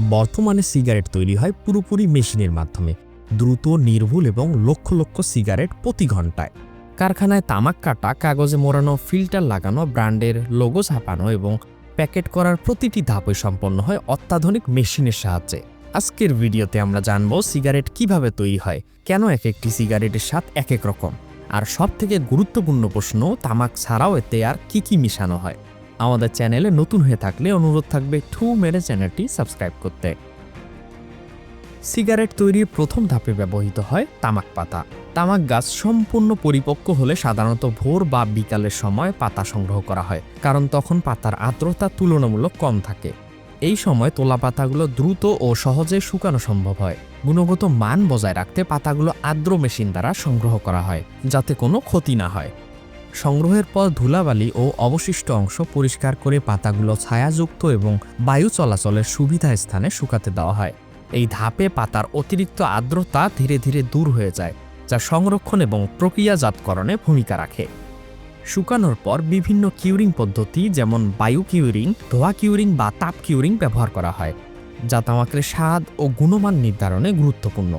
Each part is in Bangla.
বর্তমানে সিগারেট তৈরি হয় পুরোপুরি মেশিনের মাধ্যমে, দ্রুত, নির্ভুল এবং লক্ষ লক্ষ সিগারেট প্রতি ঘন্টায়। কারখানায় তামাক কাটা, কাগজে মোড়ানো, ফিল্টার লাগানো, ব্র্যান্ডের লোগো ছাপানো এবং প্যাকেট করার প্রতিটি ধাপে সম্পন্ন হয় অত্যাধুনিক মেশিনের সাহায্যে। আজকের ভিডিওতে আমরা জানব সিগারেট কীভাবে তৈরি হয়, কেন এক একটি সিগারেটের স্বাদ এক এক রকম, আর সবথেকে গুরুত্বপূর্ণ প্রশ্ন, তামাক ছাড়াও এতে আর কি কি মিশানো হয়। আমাদের চ্যানেলে নতুন হয়ে থাকলে অনুরোধ থাকবে ঠু মেরে চ্যানেলটি সাবস্ক্রাইব করতে। সিগারেট তৈরির প্রথম ধাপে ব্যবহৃত হয় তামাক পাতা। তামাক গাছ সম্পূর্ণ পরিপক্ক হলে সাধারণত ভোর বা বিকালের সময় পাতা সংগ্রহ করা হয়, কারণ তখন পাতার আর্দ্রতা তুলনামূলক কম থাকে। এই সময় তোলা পাতাগুলো দ্রুত ও সহজে শুকানো সম্ভব হয়। গুণগত মান বজায় রাখতে পাতাগুলো আর্দ্র মেশিন দ্বারা সংগ্রহ করা হয়, যাতে কোনো ক্ষতি না হয়। সংগ্রহের পর ধুলাবালি ও অবশিষ্ট অংশ পরিষ্কার করে পাতাগুলো ছায়াযুক্ত এবং বায়ু চলাচলের সুবিধা স্থানে শুকাতে দেওয়া হয়। এই ধাপে পাতার অতিরিক্ত আর্দ্রতা ধীরে ধীরে দূর হয়ে যায়, যা সংরক্ষণ এবং প্রক্রিয়াজাতকরণে ভূমিকা রাখে। শুকানোর পর বিভিন্ন কিউরিং পদ্ধতি যেমন বায়ু কিউরিং, ধোয়া কিউরিং বা তাপ কিউরিং ব্যবহার করা হয়, যা তামাকের স্বাদ ও গুণমান নির্ধারণে গুরুত্বপূর্ণ।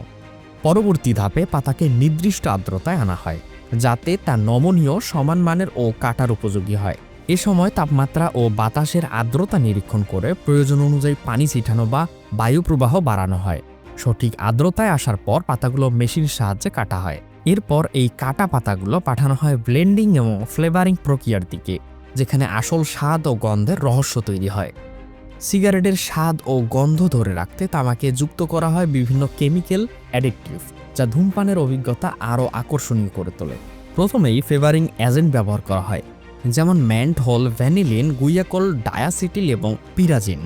পরবর্তী ধাপে পাতাকে নির্দিষ্ট আর্দ্রতায় আনা হয়। যাতে তা নমনীয় সমান মানের ও কাটার উপযোগী হয়। এ সময় তাপমাত্রা ও বাতাসের আর্দ্রতা নিরীক্ষণ করে প্রয়োজন অনুযায়ী পানি ছিটানো বা বায়ু প্রবাহ বাড়ানো হয়। সঠিক আর্দ্রতায় আসার পর পাতাগুলো মেশিনের সাহায্যে কাটা হয়। এরপর এই কাটা পাতাগুলো পাঠানো হয় ব্লেন্ডিং এবং ফ্লেভারিং প্রক্রিয়ার দিকে, যেখানে আসল স্বাদ ও গন্ধের রহস্য তৈরি হয়। সিগারেটের স্বাদ ও গন্ধ ধরে রাখতে তামাকে যুক্ত করা হয় বিভিন্ন কেমিক্যাল অ্যাডিকটিভ যা ধূমপানের অভিজ্ঞতা আরও আকর্ষণীয় করে তোলে। প্রথমেই ফেভারিং এজেন্ট ব্যবহার করা হয়, যেমন ম্যান্টহল ভ্যানিলিন, গুইয়াকল, ডায়াসিটিল এবং পিরাজিন।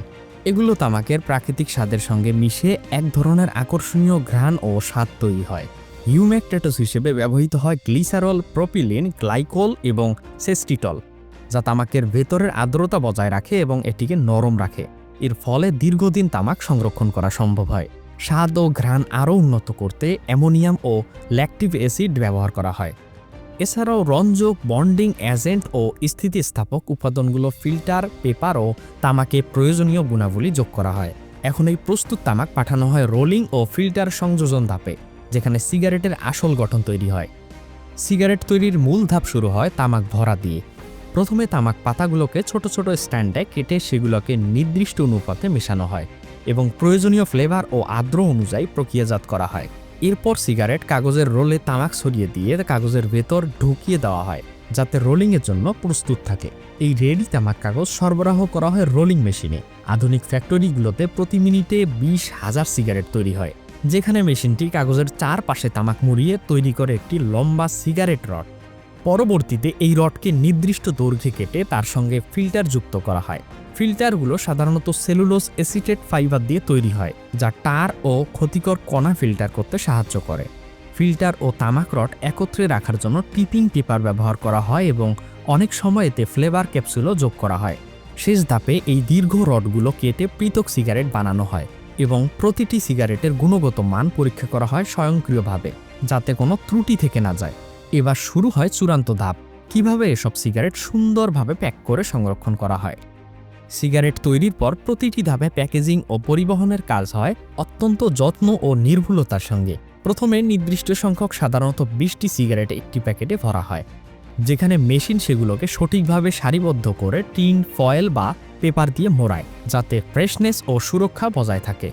এগুলো তামাকের প্রাকৃতিক স্বাদের সঙ্গে মিশে এক ধরনের আকর্ষণীয় ঘ্রাণ ও স্বাদ তৈরি হয়। হিউম্যাকটেটস হিসেবে ব্যবহৃত হয় গ্লিসারল, প্রপিলিন, গ্লাইকোল এবং সেস্টিটল, যা তামাকের ভেতরের আর্দ্রতা বজায় রাখে এবং এটিকে নরম রাখে। এর ফলে দীর্ঘদিন তামাক সংরক্ষণ করা সম্ভব হয়। স্বাদ ও ঘ্রাণ আরও উন্নত করতে অ্যামোনিয়াম ও ল্যাকটিভ অ্যাসিড ব্যবহার করা হয়। এছাড়াও রঞ্জক বন্ডিং এজেন্ট ও স্থিতিস্থাপক উপাদানগুলো ফিল্টার, পেপার ও তামাকে প্রয়োজনীয় গুণাবলী যোগ করা হয়। এখন এই প্রস্তুত তামাক পাঠানো হয় রোলিং ও ফিল্টার সংযোজন ধাপে, যেখানে সিগারেটের আসল গঠন তৈরি হয়। সিগারেট তৈরির মূল ধাপ শুরু হয় তামাক ভরা দিয়ে। প্রথমে তামাক পাতাগুলোকে ছোট ছোট স্ট্যান্ডে কেটে সেগুলোকে নির্দিষ্ট অনুপাতে মেশানো হয়। এবং প্রয়োজনীয় ফ্লেভার ও আর্দ্র অনুযায়ী প্রক্রিয়াজাত করা হয়। এরপর সিগারেট কাগজের রোলে তামাক ছড়িয়ে দিয়ে কাগজের ভেতর ঢুকিয়ে দেওয়া হয়, যাতে রোলিংয়ের জন্য প্রস্তুত থাকে। এই রেডি তামাক কাগজ সরবরাহ করা হয় রোলিং মেশিনে আধুনিক ফ্যাক্টরিগুলোতে প্রতি মিনিটে বিশ হাজার সিগারেট তৈরি হয়, যেখানে মেশিনটি কাগজের চারপাশে তামাক মুড়িয়ে তৈরি করে একটি লম্বা সিগারেট রড পরবর্তীতে এই রডকে নির্দিষ্ট দৈর্ঘ্যে কেটে তার সঙ্গে ফিল্টার যুক্ত করা হয়। ফিল্টারগুলো সাধারণত সেলুলোজ এসিটেট ফাইবার দিয়ে তৈরি হয়, যা টার ও ক্ষতিকর কণা ফিল্টার করতে সাহায্য করে। ফিল্টার ও তামাক রড একত্রে রাখার জন্য টিপিং পেপার ব্যবহার করা হয় এবং অনেক সময় এতে ফ্লেভার ক্যাপসুলও যোগ করা হয়। শেষ ধাপে এই দীর্ঘ রডগুলো কেটে পৃথক সিগারেট বানানো হয় এবং প্রতিটি সিগারেটের গুণগত মান পরীক্ষা করা হয় স্বয়ংক্রিয়ভাবে, যাতে কোনো ত্রুটি থেকে না যায়। এবার শুরু হয় চূড়ান্ত ধাপ। কীভাবে এসব সিগারেট সুন্দরভাবে প্যাক করে সংরক্ষণ করা হয়? সিগারেট তৈরির পর প্রতিটি ধাপে প্যাকেজিং ও পরিবহনের কাজ হয় অত্যন্ত যত্ন ও নির্ভুলতার সঙ্গে। প্রথমে নির্দিষ্ট সংখ্যক সাধারণত বিশটি সিগারেট একটি প্যাকেটে ভরা হয়, যেখানে মেশিন সেগুলোকে সঠিকভাবে সারিবদ্ধ করে টিন, ফয়েল বা পেপার দিয়ে মোড়ায়, যাতে ফ্রেশনেস ও সুরক্ষা বজায় থাকে।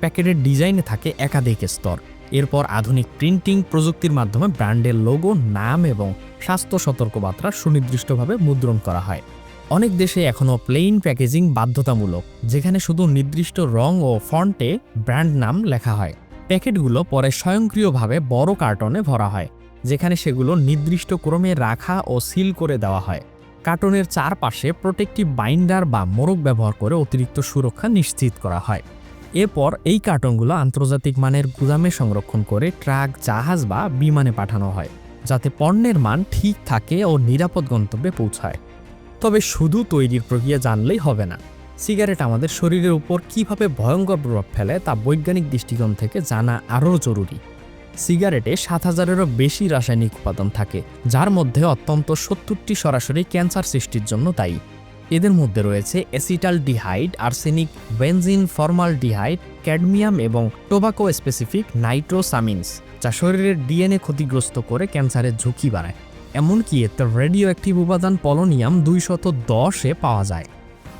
প্যাকেটের ডিজাইনে থাকে একাধিক স্তর। এরপর আধুনিক প্রিন্টিং প্রযুক্তির মাধ্যমে ব্র্যান্ডের লোগো, নাম এবং স্বাস্থ্য সতর্কবার্তা সুনির্দিষ্টভাবে মুদ্রণ করা হয়। অনেক দেশে এখনও প্লেইন প্যাকেজিং বাধ্যতামূলক, যেখানে শুধু নির্দিষ্ট রং ও ফন্টে ব্র্যান্ড নাম লেখা হয়। প্যাকেটগুলো পরে স্বয়ংক্রিয়ভাবে বড় কার্টনে ভরা হয়, যেখানে সেগুলো নির্দিষ্ট ক্রমে রাখা ও সিল করে দেওয়া হয়। কার্টনের চারপাশে প্রোটেক্টিভ বাইন্ডার বা মোড়ক ব্যবহার করে অতিরিক্ত সুরক্ষা নিশ্চিত করা হয়। এরপর এই কার্টনগুলো আন্তর্জাতিক মানের গুদামে সংরক্ষণ করে ট্রাক, জাহাজ বা বিমানে পাঠানো হয়, যাতে পণ্যের মান ঠিক থাকে ও নিরাপদ গন্তব্যে পৌঁছায়। তবে শুধু তৈরির প্রক্রিয়া জানলেই হবে না, সিগারেট আমাদের শরীরের উপর কীভাবে ভয়ঙ্কর প্রভাব ফেলে তা বৈজ্ঞানিক দৃষ্টিকোণ থেকে জানা আরও জরুরি। সিগারেটে সাত হাজারেরও বেশি রাসায়নিক উপাদান থাকে, যার মধ্যে অত্যন্ত সত্তরটি সরাসরি ক্যান্সার সৃষ্টির জন্য দায়ী। এদের মধ্যে রয়েছে acetaldehyde arsenic benzene formaldehyde cadmium এবং টোবাকো স্পেসিফিক নাইট্রোসামিনস, যা শরীরের ডিএনএ ক্ষতিগ্রস্ত করে ক্যান্সারের ঝুঁকি বাড়ায়। এমনকি এতে রেডিও অ্যাক্টিভ উপাদান পলোনিয়াম দুইশত দশে পাওয়া যায়।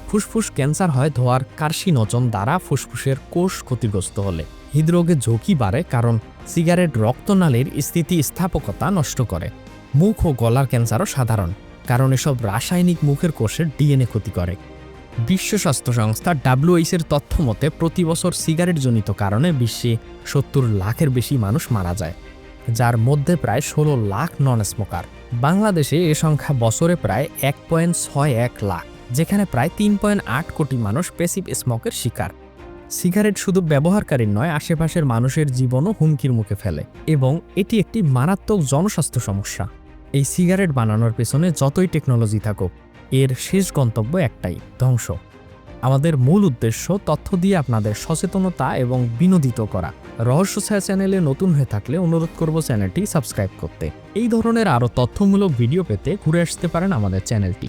ফুসফুস ক্যান্সার হয় ধোয়ার কার্সিনোজম দ্বারা ফুসফুসের কোষ ক্ষতিগ্রস্ত হলে। হৃদরোগের ঝুঁকি বাড়ে কারণ সিগারেট রক্তনালীর স্থিতিস্থাপকতা নষ্ট করে। মুখ ও গলার ক্যান্সারও সাধারণ। কারণ এসব রাসায়নিক মুখের কোষের ডিএনএ ক্ষতি করে। বিশ্ব স্বাস্থ্য সংস্থা ডাব্লিউএইচ এর তথ্য মতে, প্রতি বছর সিগারেটজনিত কারণে বিশ্বে সত্তর লাখের বেশি মানুষ মারা যায়, যার মধ্যে প্রায় ষোলো লাখ নন স্মোকার বাংলাদেশে এ সংখ্যা বছরে প্রায় এক পয়েন্ট ছয় এক লাখ, যেখানে প্রায় তিন পয়েন্ট আট কোটি মানুষ পেসিভ স্মোকের শিকার। সিগারেট শুধু ব্যবহারকারীর নয়, আশেপাশের মানুষের জীবনও হুমকির মুখে ফেলে, এবং এটি একটি মারাত্মক জনস্বাস্থ্য সমস্যা। এই সিগারেট বানানোর পেছনে যতই টেকনোলজি থাকুক, এর শেষ গন্তব্য একটাই, ধ্বংস। আমাদের মূল উদ্দেশ্য তথ্য দিয়ে আপনাদের সচেতনতা এবং বিনোদিত করা। রহস্য ছায়া চ্যানেলে নতুন হয়ে থাকলে অনুরোধ করব চ্যানেলটি সাবস্ক্রাইব করতে। এই ধরনের আরও তথ্যমূলক ভিডিও পেতে ঘুরে আসতে পারেন আমাদের চ্যানেলটি।